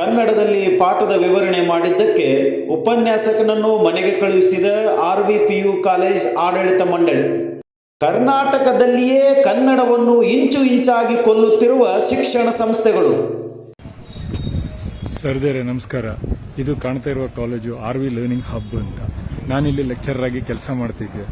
ಕನ್ನಡದಲ್ಲಿ ಪಾಠದ ವಿವರಣೆ ಮಾಡಿದ್ದಕ್ಕೆ ಉಪನ್ಯಾಸಕನನ್ನು ಮನೆಗೆ ಕಳುಹಿಸಿದ R V P U college ಆಡಳಿತ ಮಂಡಳಿ. ಕರ್ನಾಟಕದಲ್ಲಿಯೇ ಕನ್ನಡವನ್ನು ಇಂಚು ಇಂಚಾಗಿ ಕೊಲ್ಲುತ್ತಿರುವ ಶಿಕ್ಷಣ ಸಂಸ್ಥೆಗಳು. ಸರ್ದೇರೆ ನಮಸ್ಕಾರ. ಇದು ಕಾಣ್ತಾ ಇರುವ college R V learning hub ಅಂತ. ನಾನಿಲ್ಲಿ ಲೆಕ್ಚರರ್ ಆಗಿ ಕೆಲಸ ಮಾಡ್ತಿದ್ದೆ.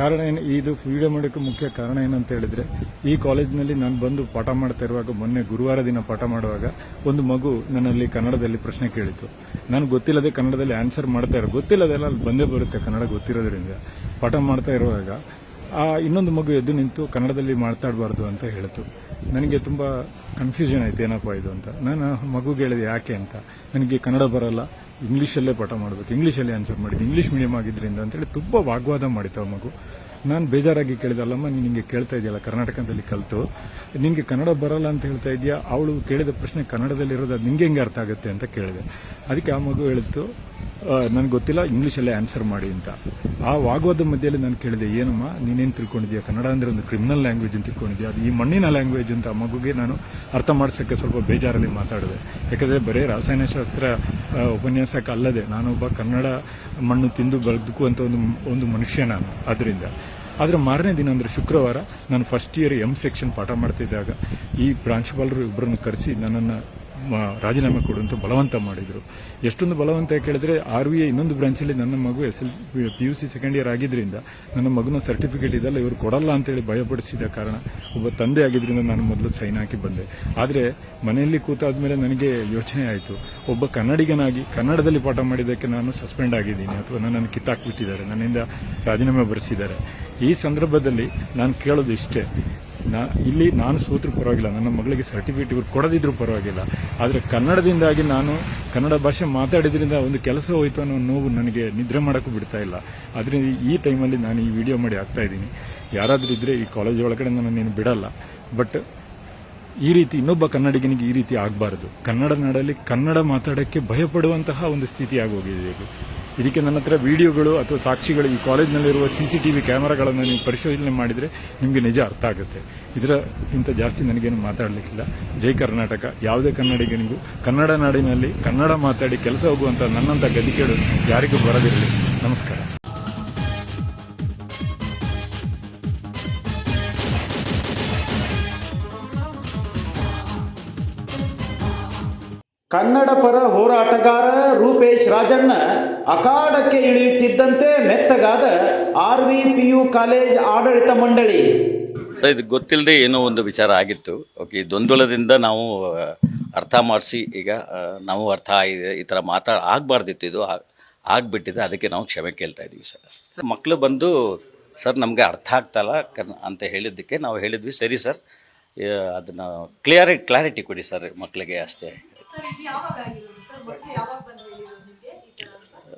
ಕಾರಣ ಏನು? ಇದು ವಿಡಿಯೋ ಮಾಡೋಕ್ಕೆ ಮುಖ್ಯ ಕಾರಣ ಏನಂತ ಹೇಳಿದ್ರೆ, ಈ ಕಾಲೇಜಿನಲ್ಲಿ ನಾನು ಬಂದು ಪಾಠ ಮಾಡ್ತಾ ಇರುವಾಗ, ಮೊನ್ನೆ ಗುರುವಾರ ದಿನ ಪಾಠ ಮಾಡುವಾಗ ಒಂದು ಮಗು ನನ್ನಲ್ಲಿ ಕನ್ನಡದಲ್ಲಿ ಪ್ರಶ್ನೆ ಕೇಳಿತು. ನಾನು ಗೊತ್ತಿಲ್ಲದೆ ಕನ್ನಡದಲ್ಲಿ ಆನ್ಸರ್ ಮಾಡ್ತಾ ಇರೋ ಗೊತ್ತಿಲ್ಲದೆಲ್ಲ ಅಲ್ಲಿ ಬಂದೇ ಬರುತ್ತೆ ಕನ್ನಡ ಗೊತ್ತಿರೋದ್ರಿಂದ. ಪಾಠ ಮಾಡ್ತಾ ಇರುವಾಗ, ಆ ಇನ್ನೊಂದು ಮಗು ಎದ್ದು ನಿಂತು ಕನ್ನಡದಲ್ಲಿ ಮಾತಾಡಬಾರ್ದು ಅಂತ ಹೇಳಿತು. ನನಗೆ ತುಂಬ ಕನ್ಫ್ಯೂಷನ್ ಆಯ್ತು, ಏನಪ್ಪ ಇದು ಅಂತ. ನಾನು ಮಗುಗೆ ಹೇಳಿದೆ, ಯಾಕೆ ಅಂತ. ನನಗೆ ಕನ್ನಡ ಬರಲ್ಲ. ಇಂಗ್ಲೀಷಲ್ಲೇ ಪಾಠ ಮಾಡಬೇಕು. ಇಂಗ್ಲೀಷಲ್ಲೇ ಆನ್ಸರ್ ಮಾಡಿದ್ದು. ಇಂಗ್ಲೀಷ್ ಮೀಡಿಯಂ ಆಗಿದ್ದರಿಂದ ಅಂತೇಳಿ ತುಂಬ ವಾಗ್ವಾದ ಮಾಡಿತ್ತು ಆ ಮಗು. ನಾನು ಬೇಜಾರಾಗಿ ಕೇಳಿದಲ್ಲಮ್ಮ, ನೀನು ಹಿಂಗೆ ಕೇಳ್ತಾ ಇದೆಯಲ್ಲ, ಕರ್ನಾಟಕದಲ್ಲಿ ಕಲಿತು. ನಿನಗೆ ಕನ್ನಡ ಬರಲ್ಲ ಅಂತ ಹೇಳ್ತಾ ಇದೆಯಾ? ಅವಳು ಕೇಳಿದ ಪ್ರಶ್ನೆ ಕನ್ನಡದಲ್ಲಿರೋದು, ಅದು ನಿಂಗೆ ಹೆಂಗೆ ಅರ್ಥ ಆಗುತ್ತೆ ಅಂತ ಕೇಳಿದೆ. ಅದಕ್ಕೆ ಆ ಮಗು ಹೇಳಿತ್ತು ನನಗೆ ಗೊತ್ತಿಲ್ಲ, ಇಂಗ್ಲೀಷಲ್ಲೇ ಆನ್ಸರ್ ಮಾಡಿ ಅಂತ. ಆ ವಾಗ್ವಾದ ಮಧ್ಯದಲ್ಲಿ ನಾನು ಕೇಳಿದೆ, ಏನಮ್ಮ, ನೀನೇನು ತಿಳ್ಕೊಂಡಿದ್ಯಾ? ಕನ್ನಡ ಅಂದರೆ ಒಂದು ಕ್ರಿಮಿನಲ್ ಲ್ಯಾಂಗ್ವೇಜ್ ಅಂತ ತಿಳ್ಕೊಂಡಿದ್ಯಾ? ಅದು ಈ ಮಣ್ಣಿನ ಲ್ಯಾಂಗ್ವೇಜ್ ಅಂತ ಮಗುಗೆ ನಾನು ಅರ್ಥ ಮಾಡಿಸೋಕ್ಕೆ ಸ್ವಲ್ಪ ಬೇಜಾರಲ್ಲಿ ಮಾತಾಡಿದೆ. ಯಾಕಂದರೆ ಬರೀ ರಾಸಾಯನಶಾಸ್ತ್ರ ಉಪನ್ಯಾಸಕ್ಕೆ ಉಪನ್ಯಾಸಕ ಅಲ್ಲದೆ ನಾನೊಬ್ಬ ಕನ್ನಡ ಮಣ್ಣು ತಿಂದು ಬದುಕುವಂಥ ಒಂದು ಒಂದು ಮನುಷ್ಯ ನಾನು ಅದರಿಂದ ಆದರೆ ಮಾರನೇ ದಿನ ಅಂದರೆ ಶುಕ್ರವಾರ ನಾನು ಫಸ್ಟ್ ಇಯರ್ ಎಂ ಸೆಕ್ಷನ್ ಪಾಠ ಮಾಡ್ತಿದ್ದಾಗ ಈ ಪ್ರಾಂಶುಪಾಲರು ಇಬ್ಬರನ್ನು ಕರೆಸಿ ನನ್ನನ್ನು ರಾಜೀನಾಮೆ ಕೊಡುವಂತ ಬಲವಂತ ಮಾಡಿದರು. ಎಷ್ಟೊಂದು ಬಲವಂತ ಕೇಳಿದ್ರೆ ಆರ್ ವಿ ಇನ್ನೊಂದು ಬ್ರಾಂಚಲ್ಲಿ ನನ್ನ ಮಗು S L P U C second year ಆಗಿದ್ದರಿಂದ ನನ್ನ ಮಗನ ಸರ್ಟಿಫಿಕೇಟ್ ಇದೆಲ್ಲ ಇವರು ಕೊಡಲ್ಲ ಅಂತೇಳಿ ಭಯಪಡಿಸಿದ ಕಾರಣ ಒಬ್ಬ ತಂದೆ ಆಗಿದ್ದರಿಂದ ನಾನು ಮೊದಲು ಸೈನ್ ಹಾಕಿ ಬಂದೆ. ಆದರೆ ಮನೆಯಲ್ಲಿ ಕೂತಾದ್ಮೇಲೆ ನನಗೆ ಯೋಚನೆ ಆಯಿತು. ಒಬ್ಬ ಕನ್ನಡಿಗನಾಗಿ, ಕನ್ನಡದಲ್ಲಿ ಪಾಠ ಮಾಡಿದ್ದಕ್ಕೆ ನಾನು ಸಸ್ಪೆಂಡ್ ಆಗಿದ್ದೀನಿ. ಅಥವಾ ನನ್ನನ್ನು ಕಿತ್ತಾಕ್ಬಿಟ್ಟಿದ್ದಾರೆ. ನನ್ನಿಂದ ರಾಜೀನಾಮೆ ಬರೆಸಿದ್ದಾರೆ. ಈ ಸಂದರ್ಭದಲ್ಲಿ ನಾನು ಕೇಳೋದು ಇಷ್ಟೇ. ನಾ, ಇಲ್ಲಿ ನಾನು ಸೋತರೂ ಪರವಾಗಿಲ್ಲ. ನನ್ನ ಮಗಳಿಗೆ ಸರ್ಟಿಫಿಕೇಟ್ ಇವರು ಕೊಡದಿದ್ರು ಪರವಾಗಿಲ್ಲ. ಆದರೆ ಕನ್ನಡದಿಂದಾಗಿ ನಾನು ಕನ್ನಡ ಭಾಷೆ ಮಾತಾಡಿದ್ರಿಂದ ಒಂದು ಕೆಲಸ ಹೋಯಿತು ಅನ್ನೋ ನೋವು ನನಗೆ ನಿದ್ರೆ ಮಾಡೋಕ್ಕೂ ಬಿಡ್ತಾ ಇಲ್ಲ. ಅದರಿಂದ ಈ ಟೈಮಲ್ಲಿ ನಾನು ಈ ವಿಡಿಯೋ ಮಾಡಿ ಆಗ್ತಾ ಇದ್ದೀನಿ. ಯಾರಾದರೂ ಇದ್ದರೆ ಈ ಕಾಲೇಜ್ ಒಳಗಡೆ ನಾನು ನೀನು ಬಿಡಲ್ಲ. ಬಟ್ ಈ ರೀತಿ ಇನ್ನೊಬ್ಬ ಕನ್ನಡಿಗನಿಗೆ ಈ ರೀತಿ ಆಗಬಾರದು. ಕನ್ನಡ ನಾಡಲ್ಲಿ ಕನ್ನಡ ಮಾತಾಡೋಕ್ಕೆ ಭಯಪಡುವಂತಹ ಒಂದು ಸ್ಥಿತಿ ಆಗೋಗಿದೆ ಇದಕ್ಕೆ ನನ್ನ ಹತ್ರ ವಿಡಿಯೋಗಳು ಅಥವಾ ಸಾಕ್ಷಿಗಳು ಈ ಕಾಲೇಜ್ನಲ್ಲಿರುವ ಸಿ ಸಿ ಟಿ ವಿ ಕ್ಯಾಮರಾಗಳನ್ನು ನೀವು ಪರಿಶೋಧನೆ ಮಾಡಿದರೆ ನಿಮಗೆ ನಿಜ ಅರ್ಥ ಆಗುತ್ತೆ. ಇದರ ಇಂಥ ಜಾಸ್ತಿ ನನಗೇನು ಮಾತಾಡಲಿಕ್ಕಿಲ್ಲ. ಜೈ ಕರ್ನಾಟಕ. ಯಾವುದೇ ಕನ್ನಡಿಗನಿಗೂ ಕನ್ನಡ ನಾಡಿನಲ್ಲಿ ಕನ್ನಡ ಮಾತಾಡಿ ಕೆಲಸ ಹೋಗುವಂಥ ನನ್ನಂಥ ಗದಿಕೇಡು ಯಾರಿಗೂ ಬರದಿರಲಿ. ನಮಸ್ಕಾರ. ಕನ್ನಡ ಪರ ಹೋರಾಟಗಾರ ರೂಪೇಶ್ ರಾಜಣ್ಣ ಅಖಾಡಕ್ಕೆ ಇಳಿಯುತ್ತಿದ್ದಂತೆ ಮೆತ್ತಗಾದ R V P U college ಆಡಳಿತ ಮಂಡಳಿ. ಸರ್ ಇದು ಗೊತ್ತಿಲ್ಲದೆ ಏನೋ ಒಂದು ವಿಚಾರ ಆಗಿತ್ತು. ಓಕೆ ಈ ಗೊಂದಲದಿಂದ ನಾವು ಅರ್ಥ ಮಾಡಿಸಿ ಈಗ ನಾವು ಅರ್ಥ ಆಗಿದೆ ಈ ಥರ ಮಾತಾ ಆಗಬಾರ್ದಿತ್ತು ಇದು. ಆಗಿಬಿಟ್ಟಿದೆ ಆಗ್ಬಿಟ್ಟಿದೆ. ಅದಕ್ಕೆ ನಾವು ಕ್ಷಮೆ ಕೇಳ್ತಾ ಇದ್ದೀವಿ ಸರ್ ಅಷ್ಟೇ. ಮಕ್ಕಳು ಬಂದು ಸರ್ ನಮಗೆ ಅರ್ಥ ಆಗ್ತಲ್ಲ ಕನ್ ಅಂತ ಹೇಳಿದ್ದಕ್ಕೆ ನಾವು ಹೇಳಿದ್ವಿ. ಸರಿ ಸರ್. ಅದನ್ನು ಕ್ಲಿಯರ್ ಕ್ಲಾರಿಟಿ ಕೊಡಿ ಸರ್ ಮಕ್ಕಳಿಗೆ ಅಷ್ಟೇ.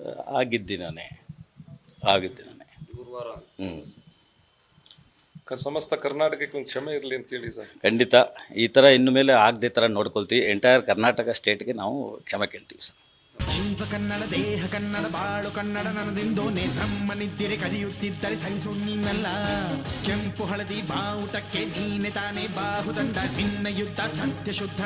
ಸರ್ ಇದು ಗುರುವಾರ ಹ್ಞೂ ಸಮಸ್ತ ಕರ್ನಾಟಕಕ್ಕೆ ಒಂದು ಕ್ಷಮೆ ಇರಲಿ ಅಂತ ಹೇಳಿ ಸರ್. ಖಂಡಿತ. ಈ ಥರ ಇನ್ನು ಮೇಲೆ ಆಗದೆ ಥರ ನೋಡ್ಕೊಳ್ತೀವಿ. ಎಂಟೈರ್ ಕರ್ನಾಟಕ ಸ್ಟೇಟ್ಗೆ ನಾವು ಕ್ಷಮೆ ಕೇಳ್ತೀವಿ ಸರ್. ಜೀವ ಕನ್ನಡ ದೇಹ ಕನ್ನಡ ಬಾಳು ಕನ್ನಡ ನನದಿಂದೋ ನಮ್ಮ ನಿದ್ದಿರೆ ಕದಿಯುತ್ತಿದ್ದರೆ ಸಹಿಸು ನೀನಲ್ಲ ಕೆಂಪು ಹಳದಿ ಬಾವುಟಕ್ಕೆ ನೀನೆ ತಾನೇ ಬಾಹುದಂಡ. ನಿನ್ನ ಯುದ್ಧ ಸತ್ಯ ಶುದ್ಧ